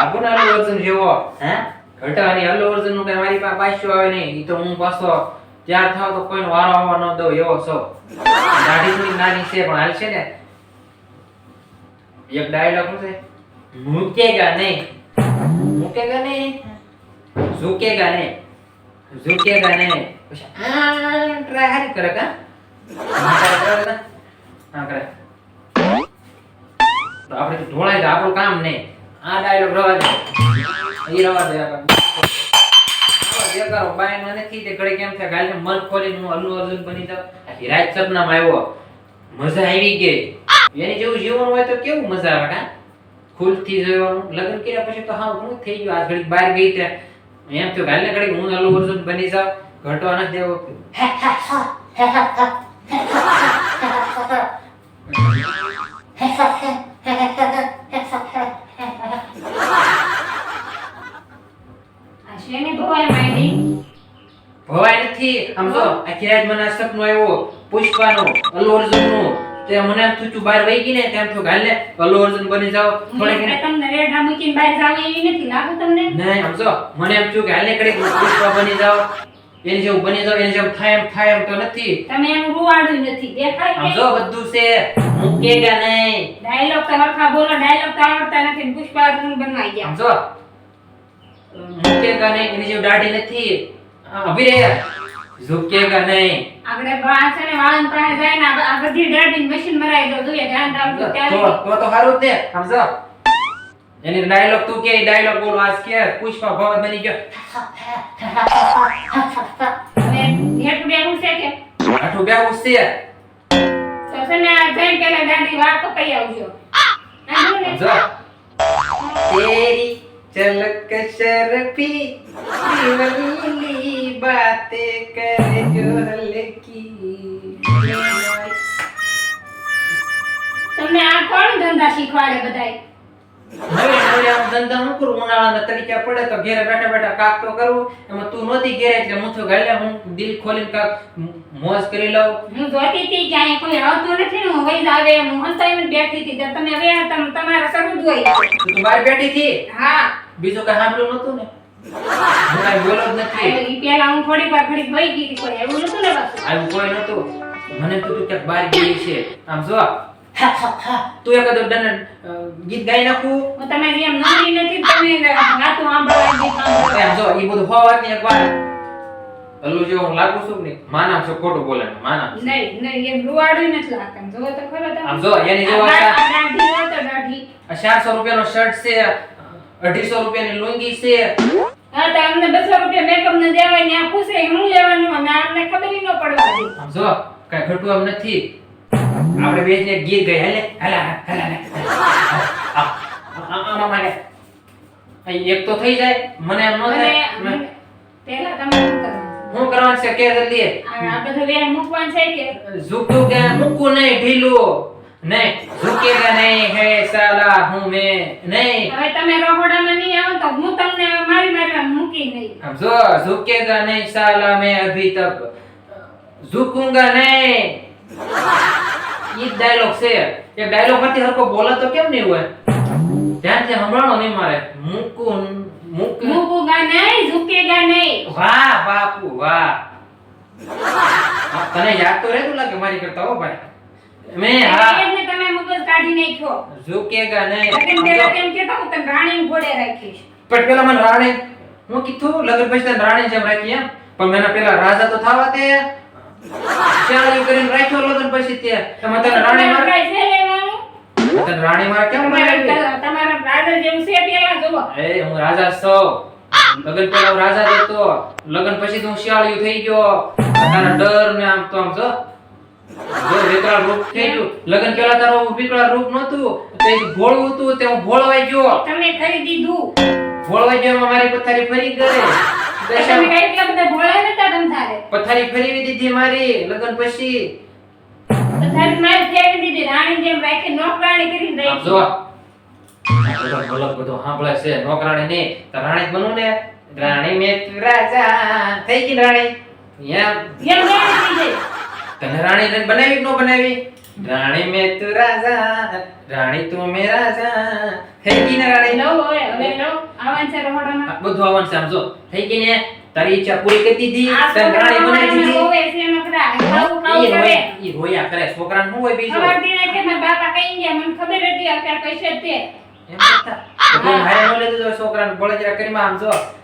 બાબુ ના અલ્લુ જેવો, હે? ઘટાની અલ્લુ અર્જુનનું કઈ મારી પાસે પાછો આવે નહીં. ઈ તો હું પાછો ત્યાર થાવ તો કોઈનો વારો આવવા ન દઉં, એવો છો. દાઢી નાની છે, પણ હાલ છે ને. એક ડાયલોગ છે મૂકેગા નહીં. મૂકેગા નહીં. ઝૂકેગા નહીં. ઝૂકેગા નહીં. પછી આ ટ્રાય હારી કરે કા? હા, કરે તો આપણે ઢોળાય આપણું કામ નહીં. આ ડાયલોગ રવા દે એ રવા દે બેકારો બાયનો તે ઘડીક એમ થાય મન ખોલી હું અલ્લુ અર્જુન બની જાવ સપનામાં આવ્યો મજા આવી ગઈ એની જેવું જીવન હોય તો કેવું મજા આવે કા ખુલથી જોવાનું લગ્ન કર્યા પછી તો હા હું થઈ ગયું આ ઘડીક બહાર ગઈ ત્યાં એમ થયું ગાલને ઘડીક હું અલ્લુ અર્જુન બની જાઉં ઘટવા નથી દેવો નથી આમ જો આખી રાત મને આ સપનું આવ્યો પુષ્પાનું અલ્લુ અર્જુનનું તે મને એમ થયું બહાર વહી ગઈ ને તેમ થયું ગાલને અલ્લુ અર્જુન બની જાવ થોડે તમને રેડા મૂકીને બહાર જાવ એવી નથી લાગુ તમને? નહીં આમ જો મને એમ થયું કે હાલને કડે પુષ્પા બની જાવ એની જેવું બની જાવ એની જેમ થાય એમ થાય એમ તો નથી. તમે એમ રૂવાડું નથી દેખાય કે બધું છે. મૂકેગા નહીં? ડાયલોગ તો હરખા બોલો ડાયલોગ તો આવડતા નથી ને પુષ્પા અર્જુન બનવાઈ ગયા. આમ મૂકે કે નહીં એની જેવું દાઢી નથી. આ અભી રે ઝુકેગા નહીં? આપણે બા છે ને વાળન પાસે જાય ને આ બધી દાઢી મશીન મરાઈ દો જોઈએ ધ્યાન રાખજો ત્યારે તો તો હારું તે સમજો? એની ડાયલોગ તું કે ડાયલોગ બોલ આજ કે પુષ્પા ભવન બની ગયો. હવે હેઠ બેહું છે કે? આઠું છે. તો છે સસને જઈને પેલા દાઢી વાળ કપાઈ આવજો. આંધળું ને? જો તેરી ચલક શરફી દિલવાલી બાતે કરે જો હલકી તમને આ કોણ ધંધા શીખવાડે બધાય? નવે નવે આમ ધંધા હું કરું? ઉનાળાના તરીકે પડે તો ઘેરે બેઠા બેઠા કાક તો કરવું એમાં તું નહોતી ઘેરે એટલે હું તો ગાલે હું દિલ ખોલીને કાક મોજ કરી લઉં. હું જોતી હતી કે અહીંયા કોઈ આવતું નથી હું વઈ આવે હું હંતાઈને બેઠી હતી. તમે હવે તમ તમારા સરું જ હોય. તું તો બહાર બેઠી હતી? હા. બીજું કઈ સાંભળ્યું નતું ને? હું કાંઈ બોલો જ નથી. ઈ પેલા હું થોડીક વાર ઘડીક ગઈ હતી કોઈ એવું નતું ને પાછું. આવું કોઈ નતું મને તો તું ક્યાંક બહાર ગઈ છે. આમ જો. તું એકાદો ડન ગીત ગાઈ નાખું? હું તમે એમ નોંધી નથી તમે વાતું સાંભળવા ગઈ સાંભળવા. એમ જો એ બધું હોવા ની એક વાર અલ્લુ જેવો હું લાગુ છું ને માના છો ખોટું બોલે ને માનામ નહીં નહીં એમ રૂવાડું નથી લાગતા. જો તો ખરો તમે. આમ જો એની જો આ આ દાઢી હોય તો દાઢી. આ ચારસો રૂપિયાનો શર્ટ છે અઢીસો રૂપિયાની લુંગી છે. હા તો અમને બસો રૂપિયા મેકઅપ ને દેવાય ને આ પૂછે હું લેવાનું? અને અમને ખબર ન પડવાની જો કઈ ઘટું એમ નથી. આપણે બેસને ગીર ગઈ હાલે હાલા હાલા આમાં મારે એક તો થઈ જાય મને એમ ન થાય. પહેલા તમે હું કરવાનું છે? કે જલ્દી આ બધું વેર મૂકવાનું છે કે? ઝૂકતું કે મૂકવું નહીં ઢીલું. નહીં ઝુકેગા નહીં હે સાલા હું મે નહીં. હવે તમે રોહોડામાં નહીં આવો તો હું તમને મારી મારવા મૂકી નહીં. આમ જો ઝુકેગા નહીં સાલા મે અભી તક ઝુકુંગા નહીં. ઈ ડાયલોગ છે. કે ડાયલોગ પરથી હરકો બોલે તો કેમ નહીં હોય? ધ્યાન ધ્યાનથી સંભળાણો નહીં મારે. મૂકું મૂક. મૂકુગા નહીં ઝુકેગા નહીં. વાહ બાપુ વાહ. તને યાદ તો રહેતું લાગે મારી કરતા હો ભાઈ. મેં હા. એટલે તમે મગજ કાઢી નાખ્યો. ઝુકેગા નહીં. લગન પેલા કેમ કેતા હું તને રાણી ઘોડે રાખીશ. પણ પેલા મને રાણી હું કીધું લગન પછી તને રાણી જેમ રાખી પણ મને પેલા રાજા તો થવા દે શાળી કરીને રાખ્યો લગન પછી તે. તમે તને રાણી તમારે મારે છે લેવાનું? તને રાણી મારે કેમ તમારા તમારા રાજા જેવું છે પેલા જુઓ. એ હું રાજા છો. લગન પેલા રાજા હતો લગન પછી તો હું શિયાળિયું થઈ ગયો. તારા ડર ને આમ તો આમ જો. જો વિકરાળ રૂપ થઈ ગયું. લગન પેલા તારું વિકરાળ રૂપ નહોતું. તે ભોળું હતું તે હું ભોળવાઈ ગયો. તમે કરી દીધું. ભોળવાઈ ગયો મારી પથારી ફરી ગઈ. તમે દશા એટલા બધા ભોળા નતા તમતારે પથારી ફેરવી દીધી મારી લગન પછી. તો મારી ફેરવી દીધી રાણી જેમ રાખી નોકરાણી કરીને આમ જો. બધો ભલક બધો સાંભળે છે નોકરાણી ને તો રાણી જ બનવું ને? રાણી મેં રાજા. થઈ ગઈ રાણી? થઈ તને રાણી ને બનાવી નો બનાવી? રાણી મેં તું રાજા રાણી તું મે રાજા. થઈ ગઈ ને રાણી? નો હવે હવે લવ આવવાનું છે રહોડામાં. બધું આવવાનું છે સમજો થઈ ગઈ ને તારી ઈચ્છા પૂરી કરી દીધી તને રાણી બનાવી દીધી. રોવે છે નકરા ખાવું ખાવું કરે. ઈ રોયા કરે છોકરા નું હોય બીજું. ખબર દીને કે મે બાપા કઈ ગયા મને ખબર હતી અત્યારે કઈ છે. તે એમ કરતા. તો હારે ન તો છોકરાને બળજરા આમ ને હતી મેં ગાય પર બે બાપાને ખવડાવતા આ એની જે.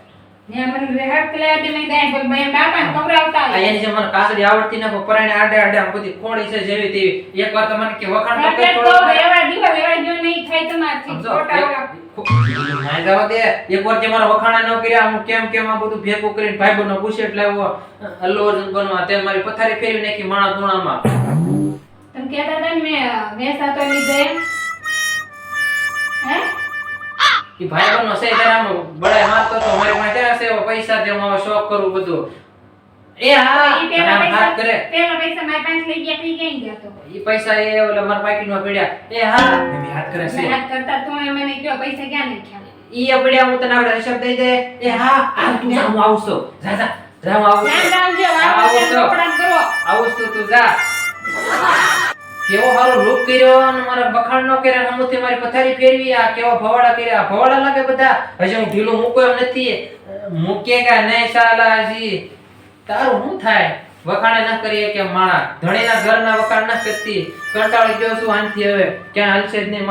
આવડતી નાખો પરાણે આડે આડે આમ બધી ખોડી છે જેવી તેવી. એક વાર તો કે વખાણ તો એટલે કરી તો થોડો એવા દીવા એવા જો નહીં થાય તમારથી ખોટા ઓલા. જવા દે એક જે મારા વખાણા ન કર્યા હું કેમ કેમ આ બધું ભેગું કરીને પૂછે એટલે આવ્યો અલ્લુ અર્જુન બનવા તે મારી પથારી ફેરવી નાખી માણા ગુણામાં તમે કહેતા હતા ને મેં વેસા તો લીધો ઈ બનો છે ત્યારે આમ મારતો તો મારી પાસે છે પૈસા દે હું શોખ કરું બધું. એ હા હાથ કરે પૈસા પેલા પૈસા મારી પાસે લઈ ગયા થઈ ગઈ ગયા તો? એ પૈસા એ ઓલા મારા પાકીટમાં પડ્યા. એ હા એમ હાથ કરે છે. હાથ કરતા તો એ મને કયો પૈસા ક્યાં નાખ્યા ઈ અબડ્યા હું તને આવડે હિસાબ દઈ દે. એ હા આ તું જા હું આવશો જા જા જા હું આવું છું. ધ્યાન રાખજો આવો વાપરતા છો. કપડાં આવું છું તું જા. કેવો હારો રૂપ કર્યો અને મારા બખાણ નો કર્યા હમુથી મારી પથારી ફેરવી, આ કેવા ભવાડા કર્યા? ભવાડા લાગે બધા? હજી હું ઢીલું મૂકો એમ નથી. મૂકેગા નહીં સાલા હજી? તારું શું થાય? વખાણે ના કરીએ કે માણા ધણીના ઘરના વખાણ ના કરતી. કંટાળી ગયો છું આનથી હવે. ક્યાં હાલશે જ નહીં